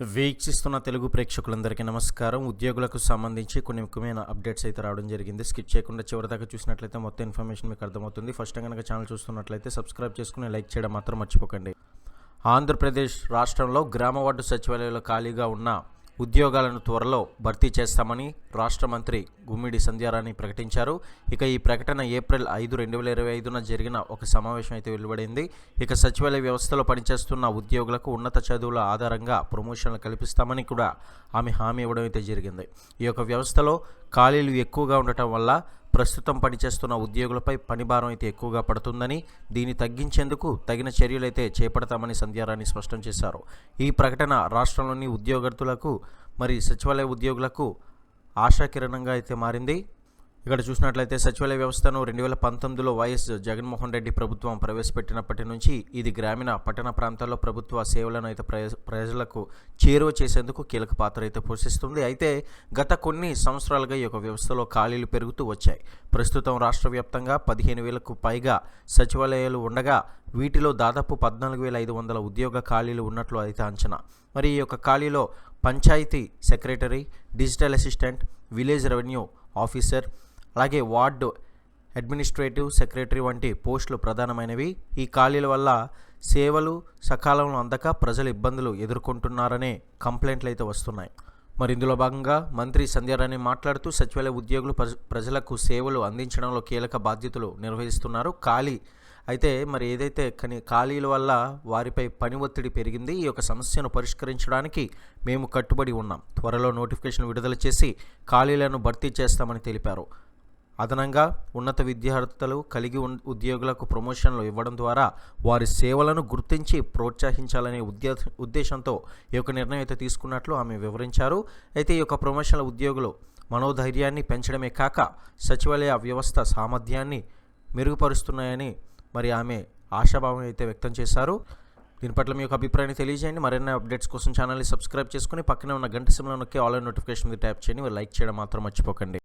వీక్షిస్తున్న తెలుగు ప్రేక్షకులందరికీ నమస్కారం. ఉద్యోగులకు సంబంధించి కొన్ని ముఖ్యమైన అప్డేట్స్ అయితే రావడం జరిగింది. స్కిప్ చేయకుండా చివరిదాకా చూసినట్లయితే మొత్తం ఇన్ఫర్మేషన్ మీకు అర్థమవుతుంది. ఫస్ట్ కనుక ఛానల్ చూస్తున్నట్లయితే సబ్స్క్రైబ్ చేసుకుని లైక్ చేయడం మాత్రం మర్చిపోకండి. ఆంధ్రప్రదేశ్ రాష్ట్రంలో గ్రామ వార్డు సచివాలయాలు ఖాళీగా ఉన్న ఉద్యోగాలను త్వరలో భర్తీ చేస్తామని రాష్ట్ర మంత్రి గుమ్మిడి సంధ్యారాణి ప్రకటించారు. ఇక ఈ ప్రకటన ఏప్రిల్ ఐదు రెండు వేల ఇరవై ఐదున జరిగిన ఒక సమావేశం అయితే వెలువడింది. ఇక సచివాలయ వ్యవస్థలో పనిచేస్తున్న ఉద్యోగులకు ఉన్నత చదువుల ఆధారంగా ప్రమోషన్లు కల్పిస్తామని కూడా ఆమె హామీ ఇవ్వడం అయితే జరిగింది. ఈ యొక్క వ్యవస్థలో ఖాళీలు ఎక్కువగా ఉండటం వల్ల ప్రస్తుతం పనిచేస్తున్న ఉద్యోగులపై పనిభారం అయితే ఎక్కువగా పడుతుందని దీన్ని తగ్గించేందుకు తగిన చర్యలైతే చేపడతామని సంధ్యారాణి స్పష్టం చేశారు. ఈ ప్రకటన రాష్ట్రంలోని ఉద్యోగస్తులకు మరి సచివాలయ ఉద్యోగులకు ఆశాకిరణంగా అయితే మారింది. ఇక్కడ చూసినట్లయితే సచివాలయ వ్యవస్థను రెండు వేల పంతొమ్మిదిలో వైఎస్ జగన్మోహన్ రెడ్డి ప్రభుత్వం ప్రవేశపెట్టినప్పటి నుంచి ఇది గ్రామీణ పట్టణ ప్రాంతాల్లో ప్రభుత్వ సేవలను అయితే ప్రజ- ప్రజలకు చేరువ చేసేందుకు కీలక పాత్ర అయితే పోషిస్తుంది. అయితే గత కొన్ని సంవత్సరాలుగా ఈ యొక్క వ్యవస్థలో ఖాళీలు పెరుగుతూ వచ్చాయి. ప్రస్తుతం రాష్ట్ర వ్యాప్తంగా పదిహేను వేలకు పైగా సచివాలయాలు ఉండగా వీటిలో దాదాపు పద్నాలుగు వేల ఐదు వందల ఉద్యోగ ఖాళీలు ఉన్నట్లు అయితే అంచనా. మరి ఈ యొక్క ఖాళీలో panchayat secretary digital assistant village revenue officer అలాగే వార్డు అడ్మినిస్ట్రేటివ్ సెక్రటరీ వంటి పోస్టులు ప్రధానమైనవి. ఈ ఖాళీల వల్ల సేవలు సకాలంలో అందక ప్రజలు ఇబ్బందులు ఎదుర్కొంటున్నారనే కంప్లైంట్లు అయితే వస్తున్నాయి. మరి ఇందులో భాగంగా మంత్రి సంధ్యారాణి మాట్లాడుతూ సచివాలయ ఉద్యోగులు ప్రజ- ప్రజలకు సేవలు అందించడంలో కీలక బాధ్యతలు నిర్వహిస్తున్నారు. ఖాళీ అయితే మరి ఏదైతే కానీ ఖాళీల వల్ల వారిపై పని ఒత్తిడి పెరిగింది ఈ యొక్క సమస్యను పరిష్కరించడానికి మేము కట్టుబడి ఉన్నాం. త్వరలో నోటిఫికేషన్ విడుదల చేసి ఖాళీలను భర్తీ చేస్తామని తెలిపారు. అదనంగా ఉన్నత విద్యార్థులు కలిగి ఉద్యోగులకు ప్రమోషన్లు ఇవ్వడం ద్వారా వారి సేవలను గుర్తించి ప్రోత్సహించాలనే ఉద్దే ఉద్దేశంతో ఈ యొక్క నిర్ణయం అయితే తీసుకున్నట్లు ఆమె వివరించారు. అయితే ఈ యొక్క ప్రమోషన్ల ఉద్యోగులు మనోధైర్యాన్ని పెంచడమే కాక సచివాలయ వ్యవస్థ సామర్థ్యాన్ని మెరుగుపరుస్తున్నాయని మరి ఆమె ఆశాభావం అయితే వ్యక్తం చేశారు. దీని పట్ల మీ యొక్క అభిప్రాయాన్ని తెలియజేయండి. మరిన్ని అప్డేట్స్ కోసం ఛానల్ని సబ్స్క్రైబ్ చేసుకుని పక్కనే ఉన్న గంట సిమ్లో నొక్కి ఆన్లైన్ నోటిఫికేషన్ ట్యాప్ చేయండి. లైక్ చేయడం మాత్రం మర్చిపోకండి.